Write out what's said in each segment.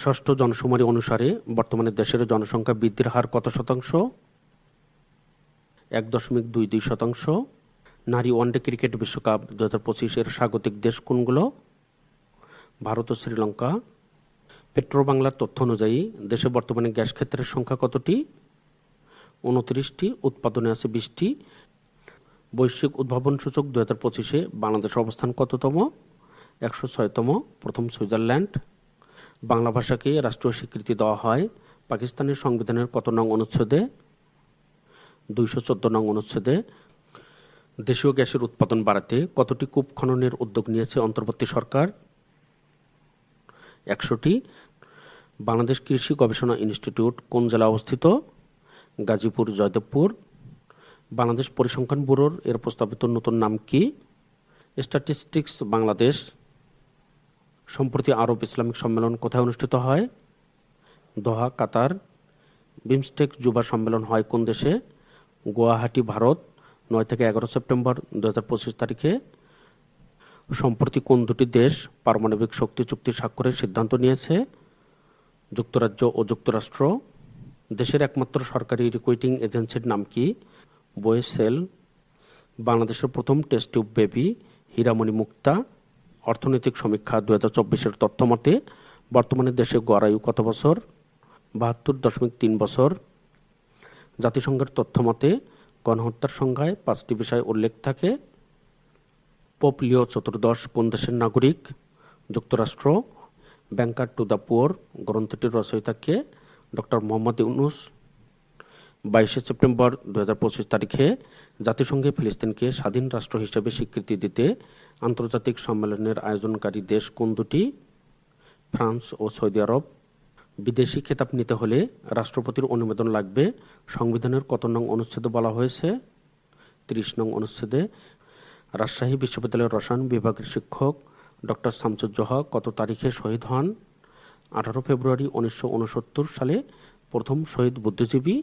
ষষ্ঠ জনশুমারি অনুসারে বর্তমানে দেশের জনসংখ্যা বৃদ্ধির হার কত শতাংশ? এক দশমিক দুই দুই শতাংশ। নারী ওয়ানডে ক্রিকেট বিশ্বকাপ দু হাজার পঁচিশের স্বাগতিক দেশ কোনগুলো? ভারত ও শ্রীলঙ্কা। পেট্রো বাংলার তথ্য অনুযায়ী, দেশে বর্তমানে গ্যাস ক্ষেত্রের সংখ্যা কতটি? উনত্রিশটি, উৎপাদনে আছে বিশটি। বৈশ্বিক উদ্ভাবন সূচক দু হাজার পঁচিশে বাংলাদেশের অবস্থান কততম? একশো ছয়তম। প্রথম সুইজারল্যান্ড। বাংলা ভাষাকে রাষ্ট্রীয় স্বীকৃতি দেওয়া হয়। পাকিস্তানের সংবিধানের কত নং অনুচ্ছেদে? দুইশো চোদ্দ নং অনুচ্ছেদে, দেশীয় গ্যাসের উৎপাদন বাড়াতে কতটি কূপ খননের উদ্যোগ নিয়েছে অন্তর্বর্তী সরকার? একশোটি। বাংলাদেশ কৃষি গবেষণা ইনস্টিটিউট কোন জেলায় অবস্থিত? গাজীপুর, জয়দেবপুর। বাংলাদেশ পরিসংখ্যান ব্যুরোর এর প্রস্তাবিত নতুন নাম কি? স্ট্যাটিস্টিক্স বাংলাদেশ। সম্প্রতি আরব ইসলামিক সম্মেলন কোথায় অনুষ্ঠিত হয়? দোহা, কাতার। বিমস্টেক যুবা সম্মেলন হয় কোন দেশে? গুয়াহাটি, ভারত, নয় থেকে এগারো সেপ্টেম্বর দু হাজার পঁচিশ তারিখে। সম্প্রতি কোন দুটি দেশ পারমাণবিক শক্তি চুক্তি স্বাক্ষরের সিদ্ধান্ত নিয়েছে? যুক্তরাজ্য ও যুক্তরাষ্ট্র। দেশের একমাত্র সরকারি রিক্রুটিং এজেন্সির নাম কি? বোয়েসেল। বাংলাদেশের প্রথম test tube baby, Hiramoni Mukta. অর্থনৈতিক সমীক্ষা দু হাজার চব্বিশের তথ্য মতে বর্তমানে দেশে গড় আয়ু কত বছর? বাহাত্তর দশমিক তিন বছর। জাতিসংঘের তথ্য মতে গণহত্যার সংখ্যায় পাঁচটি বিষয় উল্লেখ থাকে। পোপ লিও চতুর্দশ, কোন দেশের নাগরিক? যুক্তরাষ্ট্র। ব্যাংকার টু দ্য পুয়ার, গ্রন্থটির রচয়িতাকে ডক্টর মোহাম্মদ ইউনুস। বাইশে সেপ্টেম্বর দু তারিখে জাতিসংঘে ফিলিস্তিনকে স্বাধীন রাষ্ট্র হিসেবে স্বীকৃতি দিতে আন্তর্জাতিক সম্মেলনের আয়োজনকারী দেশ কোন দুটি? ফ্রান্স ও সৌদি আরব। বিদেশি খেতাব নিতে হলে রাষ্ট্রপতির অনুমোদন লাগবে। সংবিধানের কত নং অনুচ্ছেদে বলা হয়েছে? তিরিশ নং অনুচ্ছেদে রাজশাহী বিশ্ববিদ্যালয়ের রসায়ন বিভাগের শিক্ষক ডক্টর শামসুজ্জোহা কত তারিখে শহীদ হন? আঠারো ফেব্রুয়ারি উনিশশো উনসত্তর সালে প্রথম শহীদ বুদ্ধিজীবী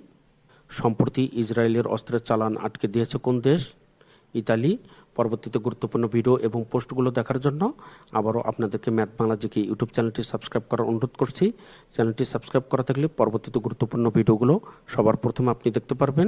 সম্প্রতি ইসরায়েলের অস্ত্রের চালান আটকে দিয়েছে কোন দেশ? ইতালি। পরবর্তীতে গুরুত্বপূর্ণ ভিডিও এবং পোস্টগুলো দেখার জন্য আবারও আপনাদেরকে ম্যাথ বাংলাজিকে ইউটিউব চ্যানেলটি সাবস্ক্রাইব করার অনুরোধ করছি। চ্যানেলটি সাবস্ক্রাইব করা থাকলে পরবর্তীতে গুরুত্বপূর্ণ ভিডিওগুলো সবার প্রথমে আপনি দেখতে পারবেন।